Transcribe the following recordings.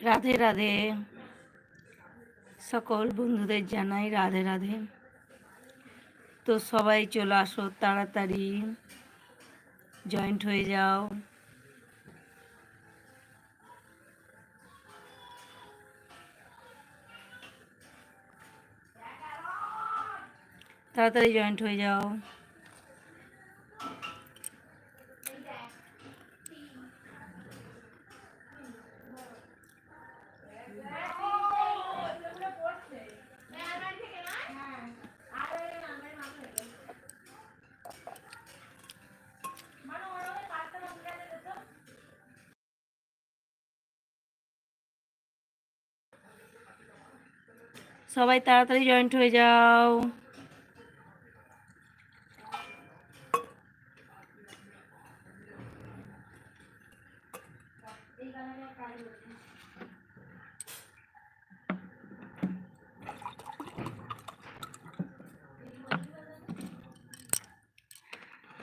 রাধে রাধে। সকল বন্ধুদের জানাই রাধে রাধে। তো সবাই চলে আসো তাড়াতাড়ি। জয়েন্ট হয়ে যাও। তাড়াতাড়ি জয়েন্ট হয়ে যাও। সবাই তাড়াতাড়ি জয়েন্ট হয়ে যাও।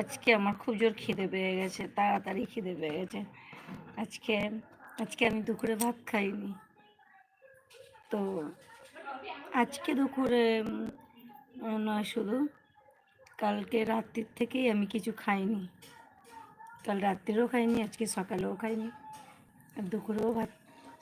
আজকে আমার খুব জোর খিদে পেয়ে গেছে, তাড়াতাড়ি খিদে পেয়ে গেছে। আজকে আজকে আমি দুপুরে ভাত খাইনি। তো আজকে দুপুরে নয় শুধু। কালকে রাত্রির থেকেই আমি কিছু খাইনি। কাল রাত্রিরেও খাইনি, আজকে সকালেও খাইনি। আর দুপুরেও ভাত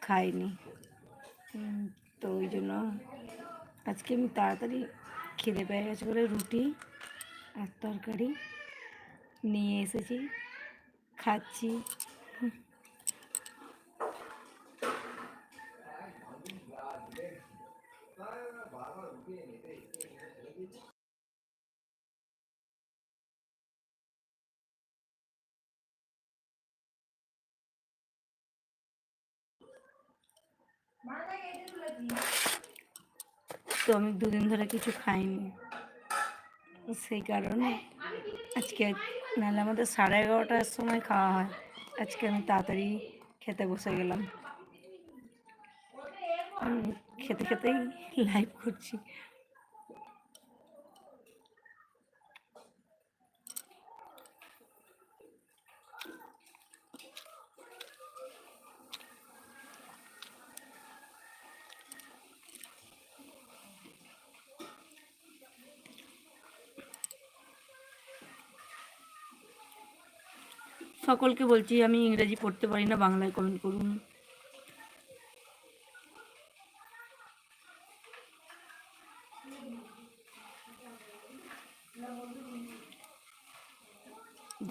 খাইনি। তো ওই জন্য আজকে আমি তাড়াতাড়ি খেতে পেয়ে গেছে বলে রুটি আর তরকারি নিয়ে এসেছি। খাচ্ছি। তো আমি দুদিন ধরে কিছু খাইনি। সেই কারণে আজকে নাহলে আমাদের সাড়ে এগারোটার সময় খাওয়া হয়। আজকে আমি তাড়াতাড়ি খেতে বসে গেলাম। খেতে খেতেই লাইভ করছি। সকলকে বলছি, আমি ইংরেজি পড়তে পারি না, বাংলায় কমেন্ট করুন।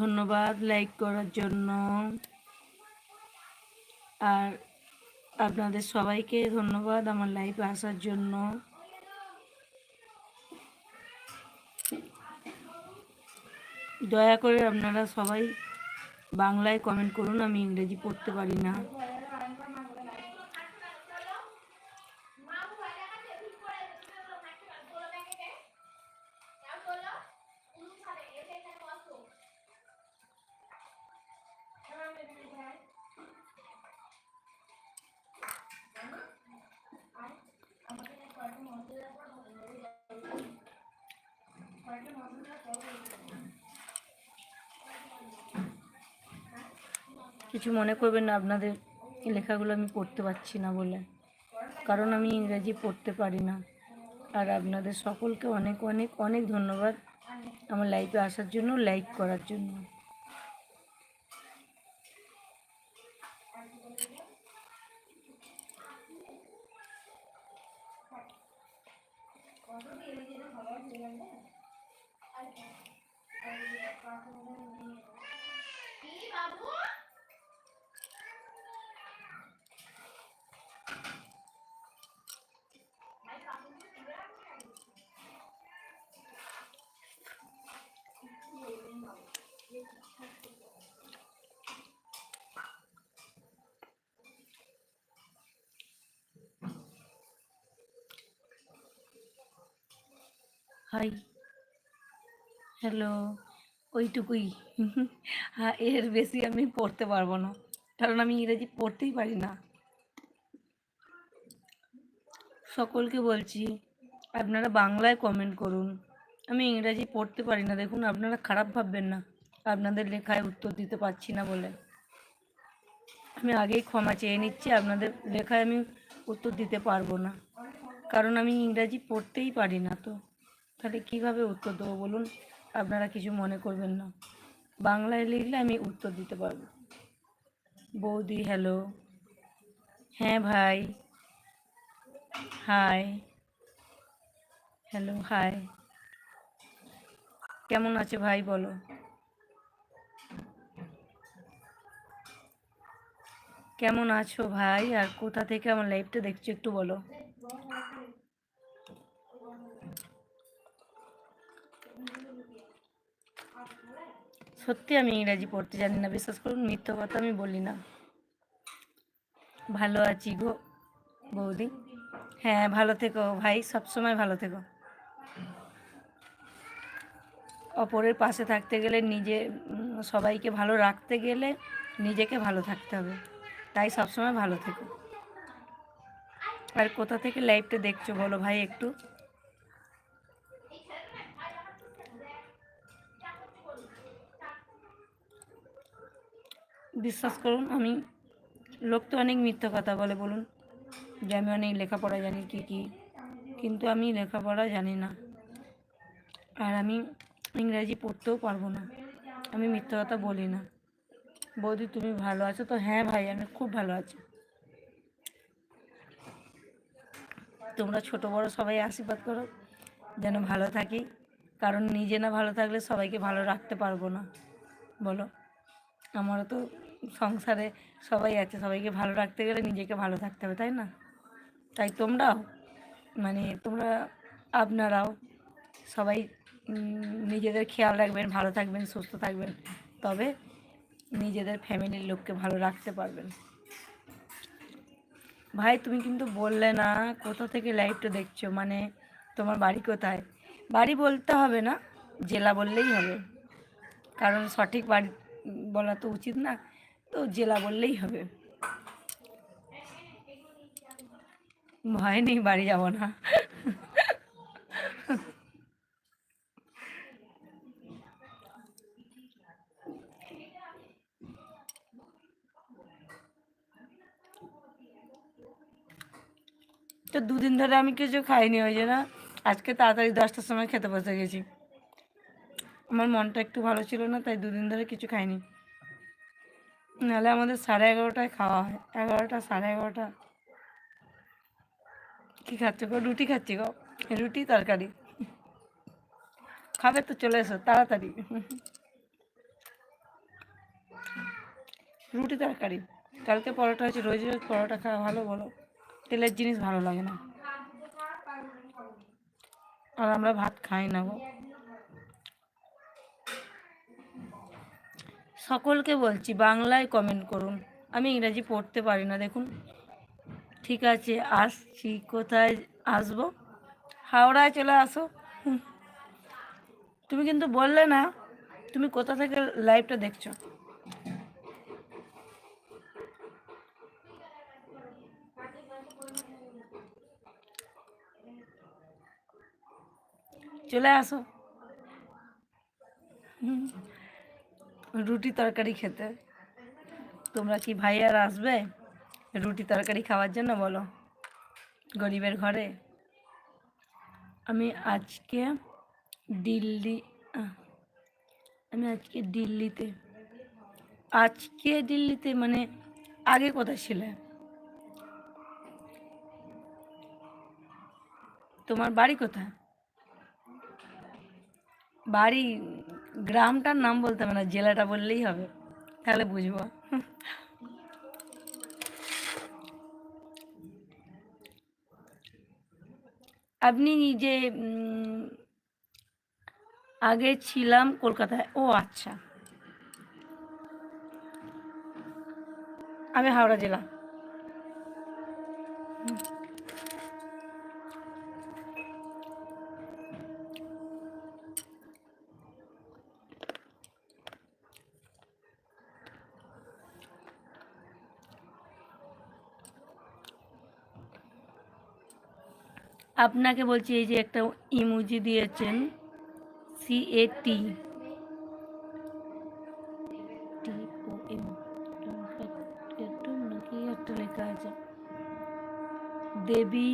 ধন্যবাদ লাইক করার জন্য। আর আপনাদের সবাইকে ধন্যবাদ আমার লাইফে আসার জন্য। দয়া করে আপনারা সবাই বাংলায় কমেন্ট করুন আমি ইংরেজি পড়তে পারি না। কিছু মনে করবেন না, আপনাদের লেখাগুলো আমি পড়তে পারছি না বলে। কারণ আমি ইংরেজি পড়তে পারি না। আর আপনাদের সকলকে অনেক অনেক অনেক ধন্যবাদ আমার লাইফে আসার জন্য লাইক করার জন্য। হাই। হ্যালো। ওইটুকুই। হ্যাঁ এর বেশি আমি পড়তে পারব না। কারণ আমি ইংরেজি পড়তেই পারি না। সকলকে বলছি, আপনারা বাংলায় কমেন্ট করুন। আমি ইংরাজি পড়তে পারি না। দেখুন, আপনারা খারাপ ভাববেন না। আপনাদের লেখায় উত্তর দিতে পারছি না বলে। আমি আগেই ক্ষমা চেয়ে নিচ্ছি, আপনাদের লেখায় আমি উত্তর দিতে পারব না। কারণ আমি ইংরাজি পড়তেই পারি না তো। তাহলে কীভাবে উত্তর দেবো বলুন? আপনারা কিছু মনে করবেন না। বাংলায় লিখলে আমি উত্তর দিতে পারব। বৌদি হ্যালো হ্যাঁ ভাই। হাই হ্যালো হাই কেমন আছে ভাই বলো। কেমন আছো ভাই? আর কোথা থেকে আমার লাইভটা দেখছ একটু বলো। সত্যি আমি ইংরাজি পড়তে জানি না, বিশ্বাস করুন, মিথ্যা কথা আমি বলি না। ভালো আছি গো বৌদি। হ্যাঁ ভালো থেকো ভাই, সবসময় ভালো থেকো। অপরের পাশে থাকতে গেলে নিজে সবাইকে ভালো রাখতে গেলে নিজেকে ভালো থাকতে হবে। তাই সবসময় ভালো থেকো। আর কোথা থেকে লাইভটা দেখছ বলো ভাই একটু? বিশ্বাস করুন, আমি লোক তো অনেক মিথ্যা কথা বলে বলুন, যে আমি অনেক লেখাপড়া জানি কি কি, কিন্তু আমি লেখাপড়া জানি না। আর আমি ইংরাজি পড়তেও পারব না, আমি মিথ্যা কথা বলি না। বৌদি তুমি ভালো আছো? তো হ্যাঁ ভাই, আমি খুব ভালো আছি। তোমরা ছোট বড় সবাই আশীর্বাদ করো, যেন ভালো থাকি। কারণ নিজে না ভালো থাকলে সবাইকে ভালো রাখতে পারব না। বলো? আমারও তো সংসারে সবাই আছে, সবাইকে ভালো রাখতে গেলে নিজেকে ভালো থাকতে হবে, তাই না? তাই তোমরাও মানে তোমরা আপনারাও সবাই নিজেদের খেয়াল রাখবেন, ভালো থাকবেন, সুস্থ থাকবেন। তবে নিজেদের ফ্যামিলির লোককে ভালো রাখতে পারবেন। ভাই, তুমি কিন্তু বললে না, কোথা থেকে লাইভটা দেখছ? মানে তোমার বাড়ি কোথায়? বাড়ি বলতে হবে না, জেলা বললেই হবে। কারণ সঠিক বাড়ি বলা তো উচিত না, তো জেলা বললেই হবে। ভয় নেই, বাড়ি যাব না তো দুদিন ধরে আমি কিছু খাইনি, ওই জন্য আজকে তাড়াতাড়ি দশটার সময় খেতে বসে গেছি। আমার মনটা একটু ভালো ছিল না, তাই দুদিন ধরে কিছু খাইনি। নাহলে আমাদের সাড়ে এগারোটায় খাওয়া হয়। এগারোটা, সাড়ে এগারোটা। কী খাচ্ছ গো? রুটি খাচ্ছি গো। রুটি, তরকারি। খাবে তো, চলে এসো, তাড়াতাড়ি। রুটি, তরকারি। কালকে পরোটা হয়েছে, রোজ রোজ পরোটা খাওয়া ভালো, বলো। তেলের জিনিস ভালো লাগে না। আর আমরা ভাত খাই না গো। সকলকে বলছি, বাংলায় কমেন্ট করুন। আমি ইংরাজি পড়তে পারি না, দেখুন। ঠিক আছে, আসছি, কোথায় আসব? হাওড়ায় চলে আসো। তুমি কিন্তু বললে না, তুমি কোথা থেকে লাইভটা দেখছ? চলে আসো। রুটি তরকারি খেতে। তোমরা কি ভাই আর আসবে রুটি তরকারি খাওয়ার জন্য বলো? গরিবের ঘরে। আমি আজকে দিল্লি আমি আজকে দিল্লিতে আজকে দিল্লিতে মানে আগে কোথায় ছিলে? তোমার বাড়ি কোথায়? বাড়ি, গ্রামটার নাম বলতে হবে না, জেলাটা বললেই হবে। তাহলে বুঝব। আপনি যে আগে ছিলাম কলকাতায়, ও আচ্ছা। আমি হাওড়া জেলা। আপনাকে বলছি, এই যে একটা ইমুজি দিয়েছেন সি এ টি একটু নাকি একটা লেখা আছে। দেবী